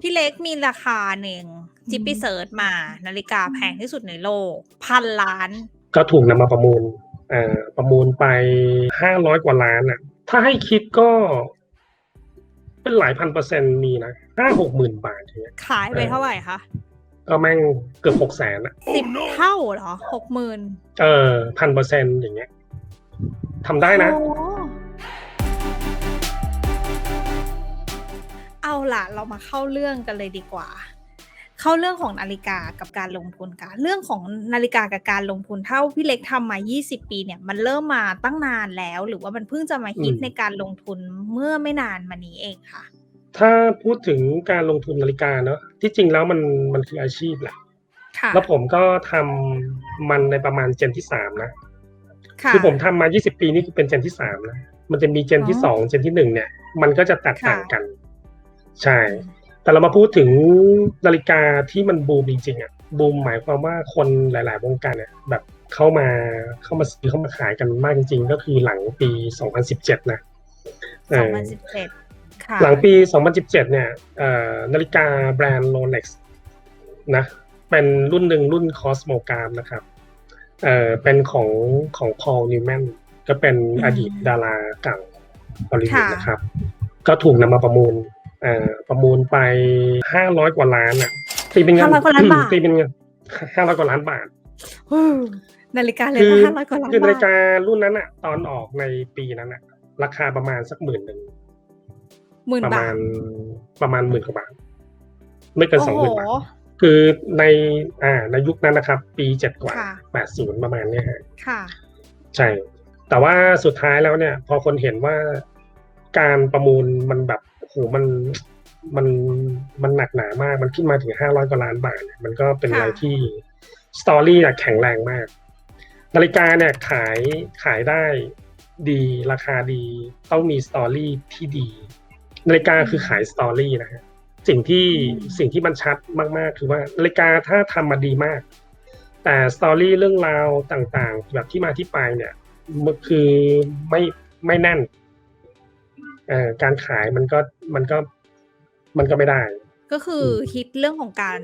พี่เล็กมีราคาหนึ่งจิ๊บไปเสิร์ชมา นาฬิกาแพงที่สุดในโลก พันล้าน ก็ถูกนำมาประมูลเอ่อประมูลไปห้าร้อยกว่าล้านอะ ถ้าให้คิดก็ เป็นหลายพันเปอร์เซ็นต์มีนะห้าหกหมื่นบาทอย่างเงี้ยขายไปเท่าไหร่คะก็แม่งเกือบหกแสนอะสิบเท่าเหรอหกหมื่นเออพันเปอร์เซ็นต์อย่างเงี้ยทำได้นะ ล่ะเรามาเข้าเรื่องกันเลยดีกว่า เข้าเรื่องของนาฬิกากับการลงทุนกันเรื่องของนาฬิกากับการลงทุนเท่าพี่เล็กทำมา 20 ปีเนี่ยมันเริ่มมาตั้งนานแล้ว หรือว่ามันเพิ่งจะมาฮิตอืมในการลงทุนเมื่อไม่นานมานี้เองค่ะ ถ้าพูดถึงการลงทุนนาฬิกาเนอะที่จริงแล้วมันมันคืออาชีพแหละค่ะแล้วผมก็ทำมันในประมาณเจนที่สามนะค่ะคือผมทำมา 20 ปีนี่คือเป็นเจนที่สามนะมันจะมีเจนที่อ๋อสองเจนที่หนึ่งเนี่ย มันก็จะแตกต่างค่ะกัน ใช่ แต่เรามาพูดถึงนาฬิกาที่มันบูมจริงๆอะบูมหมายความว่าคนหลาย ๆ วงการเนี่ยแบบเข้ามาเข้ามาซื้อเข้ามาขายกันมากจริง ๆ ก็คือหลังปี 2017 นะเอสองอพันสิบเจ็ดค่ะหลังปี 2017 เนี่ยเอ่อนาฬิกาแบรนด์ Rolex นะเป็นรุ่นหนึ่งรุ่น Cosmogram นะครับเอ่อเป็นของของ Paul Newman ก็เป็นอืมอดีตดาราเก่าฮอลลีวูดค่ะนะครับ ก็ถูกนำมาประมูล เอ่อประมูลไป500กว่าล้านอะตีเป็นเงิน500กว่าล้านบาทตีเป็นเงิน500กว่าล้านบาทฮู้นาฬิกาเลยคือก็ห้าร้อยกว่าล้านคือนาฬิบาทการุ่นนั้นอะ ตอนออกในปีนั้นอะ ราคาประมาณสักหมื่นหนึ่งหมื่นประบามาทณประมาณหมื่นกว่าบาทไม่เกินโอ้สองโหหมื่นบาทคือในอ่าในยุคนั้นนะครับ ปีเจ็ดกว่าค่ะแปดศูนย์ประมาณเนี้ยฮะค่ะ ใช่ แต่ว่าสุดท้ายแล้วเนี่ย พอคนเห็นว่าการประมูลมันแบบ โอ้โหมันมันมันหนักหนามาก มันขึ้นมาถึงห้าร้อยกว่าล้านบาทเนี่ยมันก็เป็นอะไรค่ะที่สตอรี่อะแข็งแรงมาก นาฬิกาเนี่ยขายขายได้ดีราคาดีต้องมีสตอรี่ที่ดี นาฬิกาคือขายสตอรี่นะฮะสิ่งที่อืมสิ่งที่มันชัดมากๆ คือว่านาฬิกาถ้าทำมาดีมาก แต่สตอรี่เรื่องราวต่างๆ แบบที่มาที่ไปเนี่ยมันคือไม่ไม่แน่นเอ่อการขายมันก็ มันก็มันก็ไม่ได้ ก็คืออมฮิตเรื่องของการ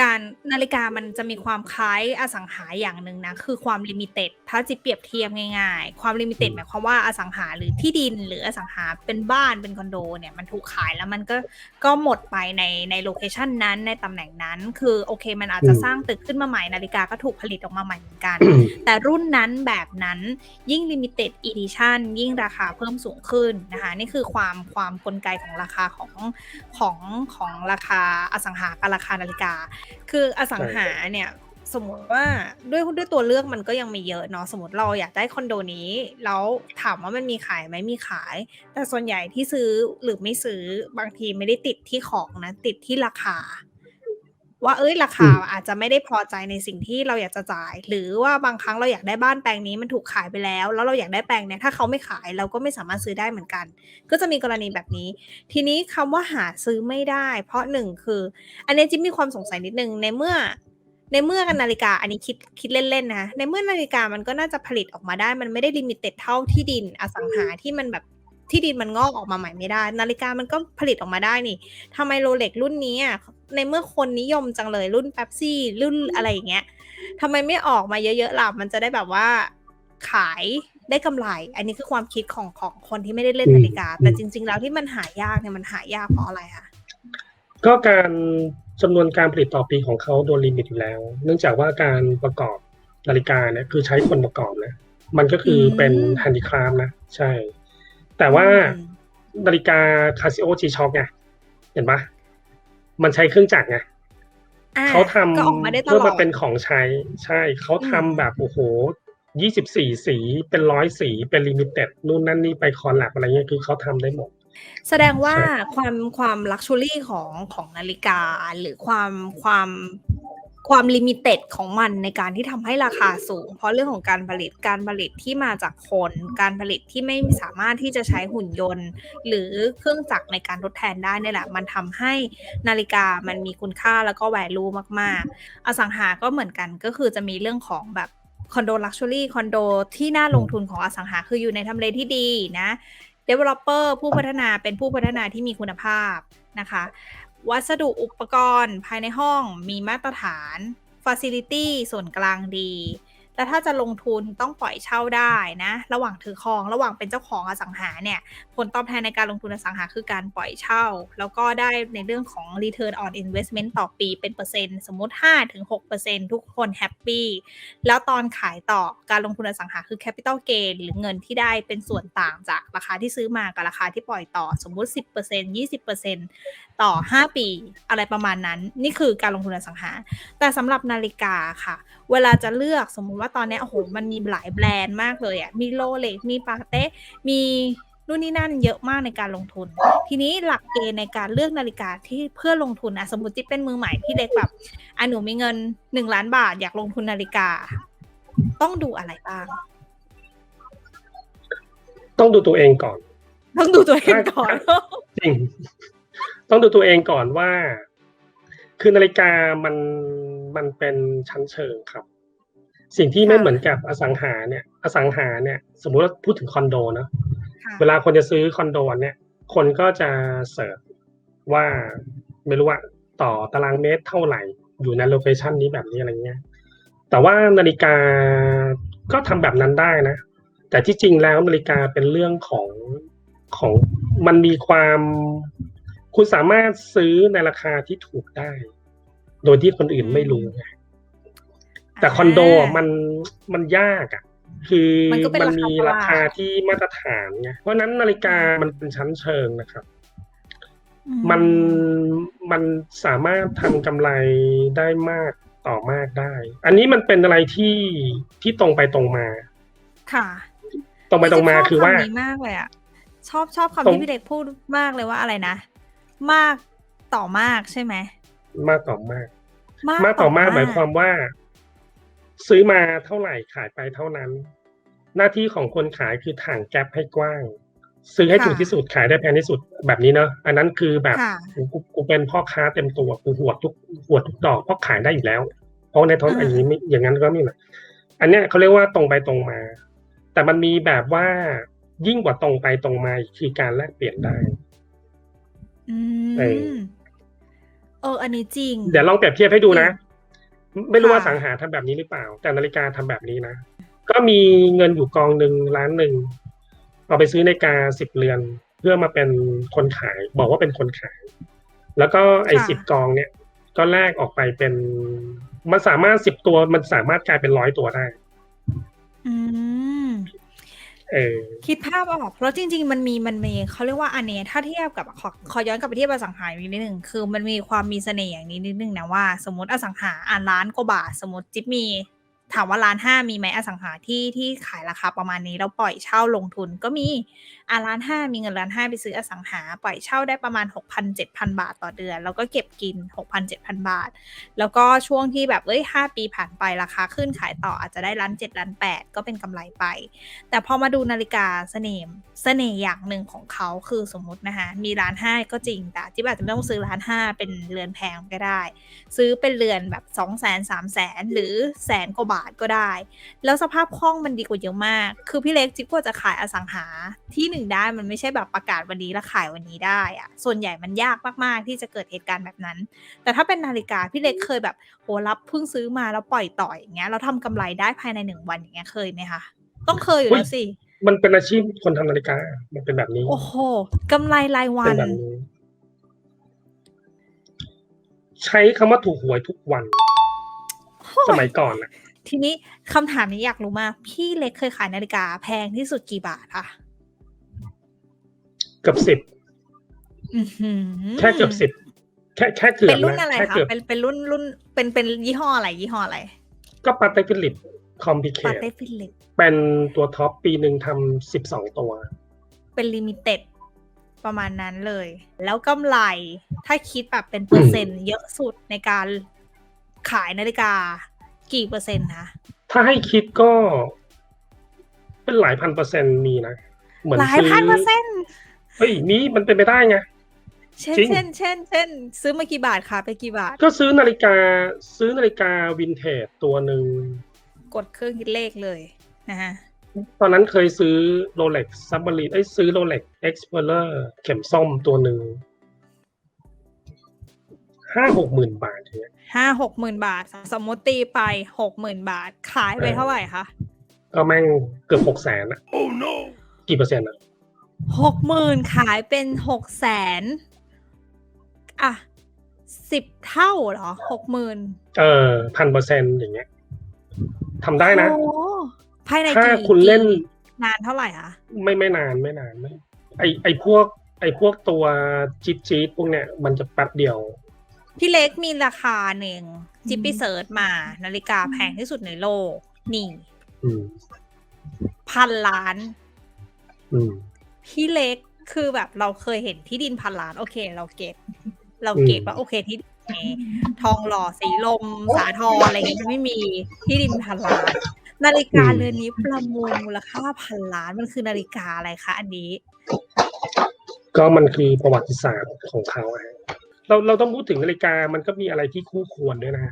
การนาฬิกามันจะมีความคล้ายอสังหาอย่างหนึ่งนะ คือความลิมิเต็ดถ้าจิบเปรียบเทียบง่ายๆ ความลิมิเต็ดอืมหมายความว่าอสังหาหรือที่ดินหรืออสังหาเป็นบ้านเป็นคอนโดเนี่ยมันถูกขายแล้วมันก็ก็หมดไปในในโลเคชันนั้นในตำแหน่งนั้น คือโอเคมันอาจจะอืมสร้างตึกขึ้นมาใหม่นาฬิกาก็ถูกผลิตออกมาใหม่เหมือนกันอืมแต่รุ่นนั้นแบบนั้นยิ่ง limited edition ยิ่งราคาเพิ่มสูงขึ้นนะคะนี่คือความความกลไกของราคาของของของราคาอสังหากับราคานาฬิกาคืออสังหาเนี่ยสมมติว่าด้วยด้วยตัวเลือกมันก็ยังมีเยอะเนาะสมมติเราอยากได้คอนโดนี้แล้วถามว่ามันมีขายไหมมีขาย แต่ส่วนใหญ่ที่ซื้อหรือไม่ซื้อบางทีไม่ได้ติดที่ของนะ ติดที่ราคา ว่าเอ้ยราคาอืมอาจจะไม่ได้พอใจในสิ่งที่เราอยากจะจ่าย หรือว่าบางครั้งเราอยากได้บ้านแปลงนี้มันถูกขายไปแล้ว แล้วเราอยากได้แปลงเนี้ยถ้าเขาไม่ขายเราก็ไม่สามารถซื้อได้เหมือนกัน ก็จะมีกรณีแบบนี้ ทีนี้คำว่าหาซื้อไม่ได้ เพราะหนึ่งคือ อันนี้จิ๊บมีความสงสัยนิดนึงในเมื่อ ในเมื่อกันนาฬิกาอันนี้คิดคิดเล่นๆนะในเมื่อนาฬิกามันก็น่าจะผลิตออกมาได้ มันไม่ได้ลิมิเต็ดเท่าที่ดินอสังหาที่มันแบบที่ดินมันงอกออกมาใหม่ไม่ได้ นาฬิกามันก็ผลิตออกมาได้นี่ทำไมโรเล็กรุ่นนี้อะ ในเมื่อคนนิยมจังเลยรุ่นแป๊บซี่รุ่นอะไรอย่างเงี้ยทำไมไม่ออกมาเยอะๆล่ะมันจะได้แบบว่าขายได้กำไร อันนี้คือความคิดของของคนที่ไม่ได้เล่นอืมนาฬิกา แต่อืมจริง ๆ แล้วที่มันหายากเนี่ยมันหายากเพราะอะไรคะก็การจำนวนการผลิตต่อปีของเขาโดนลิมิตอยู่แล้ว เนื่องจากว่าการประกอบนาฬิกาเนี่ยคือใช้คนประกอบนะ มันก็คือเป็นอืมแฮนดิคราฟนะ ใช่ แต่ว่าอืมนาฬิกาคาซิโอจีช็อคไงเห็นปะ มันใช้เครื่องจักรไงอ่เขาทำก็ออกมาได้ตเพื่อลอมาดเป็นของใช้ ใช่เขาทำอืมแบบโอ้โหยี่สิบสี่สีเป็นร้อยสีเป็นลิมิเต็ดนู่นนั่นนี่ไปคอลแลบอะไรเงี้ยคือเขาทำได้หมด แสดงว่าใช่ความความลักชัวรี่ของของนาฬิกาหรือความความ ความลิมิเต็ดของมันในการที่ทำให้ราคาสูง เพราะเรื่องของการผลิตการผลิตที่มาจากคน การผลิตที่ไม่สามารถที่จะใช้หุ่นยนต์ หรือเครื่องจักรในการทดแทนได้นี่แหละ มันทำให้นาฬิกามันมีคุณค่าแล้วก็แวลูมาก ๆ อสังหาก็เหมือนกันก็คือจะมีเรื่องของแบบคอนโดลักชัวรี่คอนโดที่น่าลงทุนของอสังหาคืออยู่ในทำเลที่ดีนะ developer ผู้พัฒนาเป็นผู้พัฒนาที่มีคุณภาพนะคะ วัสดุอุปกรณ์ภายในห้องมีมาตรฐาน Facility ส่วนกลางดี แล้วถ้าจะลงทุนต้องปล่อยเช่าได้นะ ระหว่างถือครอง ระหว่างเป็นเจ้าของอสังหาเนี่ย ผลตอบแทนในการลงทุนอสังหาคือการปล่อยเช่า แล้วก็ได้ในเรื่องของ return on investment ต่อปีเป็นเปอร์เซ็นต์สมมุติ 5-6%ทุกคนแฮปปี้ แล้วตอนขายต่อการลงทุนอสังหาคือ capital gain หรือเงินที่ได้เป็นส่วนต่างจากราคาที่ซื้อมากับราคาที่ปล่อยต่อสมมุติ 10% 20%ต่อ 5 ปี อะไรประมาณนั้น นี่คือการลงทุนอสังหา แต่สำหรับนาฬิกาค่ะ เวลาจะเลือกสมมุติว่าตอนเนี้ยโอ้โหมันมีหลายแบรนด์มากเลยอะมีโรเล็กมีปาเต้มีนู่นนี่นั่นเยอะมากในการลงทุน ทีนี้หลักเกณฑ์ในการเลือกนาฬิกาที่เพื่อลงทุนอะสมมติจิ๊บเป็นมือใหม่พี่เล็กแบบอะหนูมีเงินหนึ่งล้านบาทอยากลงทุนนาฬิกา ต้องดูอะไรบ้าง ต้องดูตัวเองก่อน ต้องดูตัวเองก่อนจริง ต้องดูตัวเองก่อนว่า คือนาฬิกามันมันเป็นชั้นเชิงครับ สิ่งที่ไม่ค่ะเหมือนกับอสังหาเนี่ย อสังหาเนี่ย สมมุติว่าพูดถึงคอนโดเนอะค่ะเวลาคนจะซื้อคอนโดเนี่ย คนก็จะเสิร์ชว่าไม่รู้ว่าต่อตารางเมตรเท่าไหร่ อยู่ในโลเคชันนี้แบบนี้อะไรเงี้ย แต่ว่านาฬิกาก็ทำแบบนั้นได้นะ แต่ที่จริงแล้วนาฬิกาเป็นเรื่องของของมันมีความ คุณสามารถซื้อในราคาที่ถูกได้ โดยที่คนอื่นไม่รู้ไง แต่คอนโดอะมันมันยากอะคือมันก็เป็นราคามีตลาดราคาที่มาตรฐานไงเพราะฉะนั้นนาฬิกามันเป็นชั้นเชิงนะครับอืมันมันสามารถทำกำไรได้มากต่อมากได้ อันนี้มันเป็นอะไรที่ที่ตรงไปตรงมา ค่ะ ตรงไปตรงมาชบคือว่าำนี้มากเลยอะชอบชอบตรคำงที่พี่เล็กพูดมากเลยว่าอะไรนะ มากต่อมากใช่ไหมมากต่อมาก มากต่อมากหมายความว่า ซื้อมาเท่าไหร่ขายไปเท่านั้น หน้าที่ของคนขายคือถ่างแกลบให้กว้าง ซื้อให้ถูกที่สุดขายได้แพงที่สุดแบบนี้เนอะอันนั้นคือแบบค่ะกูกูเป็นพ่อค้าเต็มตัวกูหัวดทุกหัวดทุกดอกเพราะขายได้อยู่แล้ว เพราะในท้องอ่าอันนี้ไม่อย่างนั้นก็ไม่นะอันเนี้ยเขาเรียกว่าตรงไปตรงมา แต่มันมีแบบว่ายิ่งกว่าตรงไปตรงมาอีกคือการแลกเปลี่ยนได้อืเออมเอออันนี้จริง เดี๋ยวลองเปรียบเทียบให้ดูนะ ไม่รู้ว่าค่ะสังหาทำแบบนี้หรือเปล่า แต่นาฬิกาทำแบบนี้นะ ก็มีเงินอยู่กองหนึ่งล้านหนึ่งเอาไปซื้อนาฬิกาสิบเรือน เพื่อมาเป็นคนขาย บอกว่าเป็นคนขาย แล้วก็ไอ้สิบกองเนี่ย ก็แลกออกไปเป็น มันสามารถสิบตัวมันสามารถกลายเป็นร้อยตัวได้อืม เออคิดภาพออกเพราะจริง ๆ มันมีมันมีเขาเรียกว่าอันเนี้ยถ้าเทียบกับขอขอย้อนกลับไปเทียบอสังหาอีกนิดนึงคือมันมีความมีเสน่ห์อย่างนี้นิดนึงนะว่า สมมติอสังหาอ่านล้านกว่าบาทสมมติจิ๊บมี ถามว่าล้านห้ามีไหมอสังหาที่ที่ขายราคาประมาณนี้แล้วปล่อยเช่าลงทุนก็มีอ่าล้านห้ามีเงินล้านห้าไปซื้ออสังหา ปล่อยเช่าได้ประมาณหกพันเจ็ดพันบาทต่อเดือน แล้วก็เก็บกินหกพันเจ็ดพันบาท แล้วก็ช่วงที่แบบเอ้ยห้าปีผ่านไปราคาขึ้นขายต่ออาจจะได้ล้านเจ็ดล้านแปดก็เป็นกำไรไป แต่พอมาดูนาฬิกาเสน่ห์เสน่ห์อย่างหนึ่งของเขาคือสมมุตินะคะมีร้านห้าก็จริงแต่จิ๊บอาจจะไม่ต้องซื้อร้านห้าเป็นเรือนแพงก็ได้ ซื้อเป็นเรือนแบบ2 0 0 0 0 0 3 0 0 0 0หรือแสนกว่าบาทก็ได้ แล้วสภาพคล่องมันดีกว่าเยอะมาก คือพี่เล็กจิ๊บกว่าจะขายอสังหาที่หนึ่งได้มันไม่ใช่แบบประกาศวันนี้แล้วขายวันนี้ได้อะส่วนใหญ่มันยากมากๆ ที่จะเกิดเหตุการณ์แบบนั้น แต่ถ้าเป็นนาฬิกาพี่เล็กเคยแบบโหรับเพิ่งซื้อมาแล้วปล่อยต่ออย่างเงี้ยแล้วทำกำไรได้ภายในหนึ่งวันอย่างเงี้ยเคยไหมคะต้องเคยอยู่แล้วสิมันเป็นอาชีพคนทำนาฬิกา มันเป็นแบบนี้ โอ้โหกำไรรายวัเป็นนแบบนี้ใช้คำว่าถูกหวยทุกวัน สมัยก่อนอะ ทีนี้คำถามนี้อยากรู้มาก พี่เล็กเคยขายนาฬิกาแพงที่สุดกี่บาทคะเกือบสิบอื้อหือแค่เกือบสิบแค่แค่เกือเป็บนรุ่นนะอะไรแค่คะเกือบเป็นเป็นรุ่นรุ่นเป็นเป็นยี่ห้ออะไร ยี่ห้ออะไร ก็ปาเต้ฟิลิปคอมพิเคปาทเต้ฟิลิปเป็นตัวท็อปปีหนึ่งทำสิบสองตัว เป็นลิมิเต็ดประมาณนั้นเลย แล้วกำไรถ้าคิดแบบเป็นเปอร์เซ็นต์เยอะสุดในการขายนาฬิกา กี่เปอร์เซ็นต์คะถ้าให้คิดก็ เป็นหลายพันเปอร์เซ็นต์มีนะเหมือนหลายซื้อพันเปอร์เซ็นต์เฮ้ยมีมันเป็นไปได้ไงเช่นจริงเช่นเช่นเช่นซื้อมากี่บาทคะไปกี่บาท ก็ซื้อนาฬิกาซื้อนาฬิกาวินเทจตัวหนึ่งกดเครื่องคิดเลขเลยนะฮะตอนนั้นเคยซื้อโรเล็กซับบรีเอ้ยซื้อโรเล็กเอ็กซ์เพลเลอร์เข็มส้มตัวหนึ่งห้าหกหมื่นบาทอย่างเงี้ย ห้าหกหมื่นบาท สมมติตีไปหกหมื่นบาท ขายไปเออเท่าไหร่คะก็แม่งเกือบหกแสนอะกี่เปอร์เซ็นต์อะหกหมื่นขายเป็นหกแสนอะสิบเท่าเหรอหกหมื่นเออพันเปอร์เซ็นต์อย่างเงี้ยทำได้นะโอ้ภายในถ้ากี่คุณเล่นกี่นานเท่าไหร่คะไม่ไม่นานไม่นานไม่ไอไอพวกไอพวกตัวจี๊ดจี๊ดพวกเนี้ยมันจะแป๊บเดียว พี่เล็กมีราคาหนึ่งจิปปี้เซิร์ชมานาฬิกาแพงที่สุดในโลก นี่อืมพันล้าน อืม พี่เล็กคือแบบเราเคยเห็นที่ดินพันล้านโอเค เราเก็ตเราเก็ตอืมว่าโอเคที่ดินนี้ทองหล่อสีลม สาทรอะไรอย่างเงี้ยมันไม่มีที่ดินพันล้าน นาฬิกาเรือนนี้ประมูลมูลค่าพันล้านมันคือนาฬิกาอะไรคะอันนี้ ก็มันคือประวัติศาสตร์ของเขาอะฮะ เราเราต้องพูดถึงนาฬิกามันก็มีอะไรที่คู่ควรด้วยนะ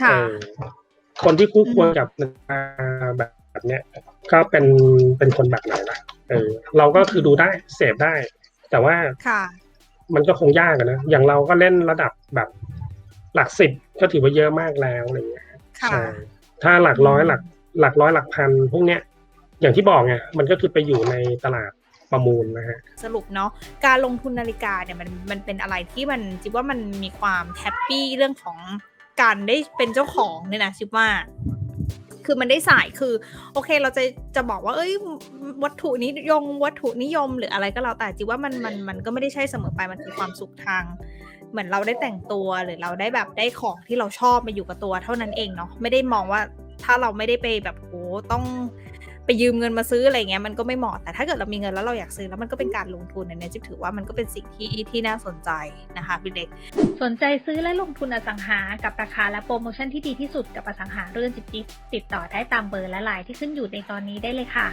ค่ะเออคนที่คู่ควรกับนาฬิกาแบบเนี้ยก็เป็นเป็นคนแบบไหนล่ะเออ เราก็คือดูได้เสพได้ แต่ว่าค่ะ มันก็คงยากอะนะอย่างเราก็เล่นระดับแบบหลักสิบก็ถือว่าเยอะมากแล้วอะไรเงี้ยค่ะใช่ถ้าหลักร้อยหลัก หลักร้อยหลักพันพวกเนี้ยอย่างที่บอกไงมันก็คือไปอยู่ในตลาด ประมูลนะฮะสรุปเนาะการลงทุนนาฬิกาเนี่ยมันมันเป็นอะไรที่มันจิบว่ามันมีความแฮปปี้เรื่องของการได้เป็นเจ้าของเนี่ยนะจิบว่าคือมันได้สายคือ โอเคเราจะจะบอกว่า เอ้ย วัตถุนิยมวัตถุนิยมหรืออะไรก็แล้วแต่จิบว่ามันมันมันก็ไม่ได้ใช่เสมอไปมันคือความสุขทาง เหมือนเราได้แต่งตัวหรือเราได้แบบได้ของที่เราชอบมาอยู่กับตัวเท่านั้นเองเนาะไม่ได้มองว่าถ้าเราไม่ได้ไปแบบโอ้ต้อง ไปยืมเงินมาซื้ออะไรเงี้ยมันก็ไม่เหมาะแต่ถ้าเกิดเรามีเงินแล้วเราอยากซื้อแล้วมันก็เป็นการลงทุนเนี่ยจิ๊บถือว่ามันก็เป็นสิ่งที่ที่น่าสนใจนะคะพี่เล็กสนใจซื้อและลงทุนอสังหากับราคาและโปรโมชั่นที่ดีที่สุดกับอสังหาเรื่องจิ๊บติดต่อได้ตามเบอร์และไลน์ที่ขึ้นอยู่ในตอนนี้ได้เลยค่ะ